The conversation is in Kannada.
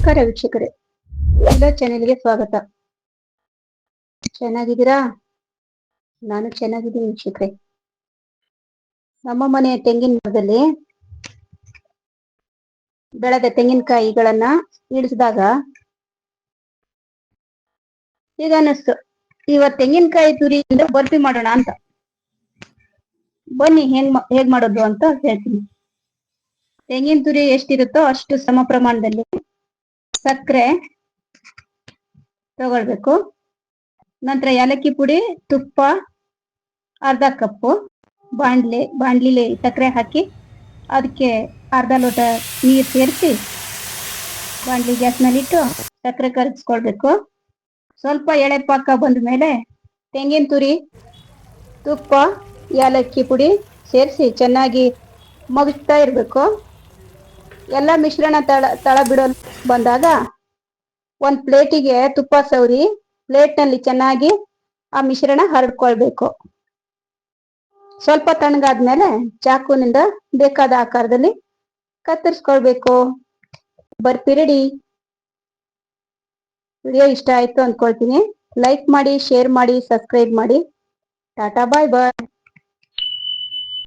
ನಮಸ್ಕಾರ ವೀಕ್ಷಕರೇ. ಎಲ್ಲ ಚಾನೆಲ್ಗೆ ಸ್ವಾಗತ. ಚೆನ್ನಾಗಿದ್ದೀರಾ? ನಾನು ಚೆನ್ನಾಗಿದ್ದೀನಿ ವೀಕ್ಷಕರೇ. ನಮ್ಮ ಮನೆಯ ತೆಂಗಿನ ಮರದಲ್ಲಿ ಬೆಳೆದ ತೆಂಗಿನಕಾಯಿಗಳನ್ನ ಇಳಿಸಿದಾಗ ಈಗ ಅನ್ನಿಸ್ತು ಇವತ್ ತೆಂಗಿನಕಾಯಿ ತುರಿಯಿಂದ ಬರ್ಫಿ ಮಾಡೋಣ ಅಂತ. ಬನ್ನಿ ಹೆಂಗ್ ಹೇಗ್ ಮಾಡೋದು ಅಂತ ಹೇಳ್ತೀನಿ. ತೆಂಗಿನ ತುರಿ ಎಷ್ಟಿರುತ್ತೋ ಅಷ್ಟು ಸಮ ಪ್ರಮಾಣದಲ್ಲಿ ಸಕ್ಕರೆ ತಗೊಳ್ಬೇಕು. ನಂತರ ಏಲಕ್ಕಿ ಪುಡಿ, ತುಪ್ಪ, ಅರ್ಧ ಕಪ್ಪು ಬಾಂಡ್ಲೆ, ಬಾಂಡ್ಲಿಲಿ ಸಕ್ಕರೆ ಹಾಕಿ ಅದಕ್ಕೆ ಅರ್ಧ ಲೋಟ ನೀರು ಸೇರಿಸಿ ಬಾಂಡ್ಲಿ ಗ್ಯಾಸ್ ಮೇಲಿಟ್ಟು ಸಕ್ಕರೆ ಕರಗಿಸ್ಕೊಳ್ಬೇಕು ಸ್ವಲ್ಪ ಎಳೆ ಪಾಕ ಬಂದ ಮೇಲೆ ತೆಂಗಿನ ತುರಿ, ತುಪ್ಪ, ಏಲಕ್ಕಿ ಪುಡಿ ಸೇರಿಸಿ ಚೆನ್ನಾಗಿ ಮಗುಚ್ತಾ ಇರಬೇಕು. ಎಲ್ಲ ಮಿಶ್ರಣ ತಳ ತಳ ಬಿಡೋ ಬಂದಾಗ ಒಂದ್ ಪ್ಲೇಟಿಗೆ ತುಪ್ಪ ಸವರಿ ಪ್ಲೇಟ್ನಲ್ಲಿ ಚೆನ್ನಾಗಿ ಆ ಮಿಶ್ರಣ ಹರಡ್ಕೊಳ್ಬೇಕು. ಸ್ವಲ್ಪ ತಣ್ಣಗಾದ್ಮೇಲೆ ಚಾಕುನಿಂದ ಬೇಕಾದ ಆಕಾರದಲ್ಲಿ ಕತ್ತರಿಸ್ಕೊಳ್ಬೇಕು. ಬರ್ಫಿ ರೆಡಿ ವಿಡಿಯೋ ಇಷ್ಟ ಆಯ್ತು ಅಂದ್ಕೊಳ್ತೀನಿ. ಲೈಕ್ ಮಾಡಿ ಶೇರ್ ಮಾಡಿ ಸಬ್ಸ್ಕ್ರೈಬ್ ಮಾಡಿ. ಟಾಟಾ ಬಾಯ್ ಬಾಯ್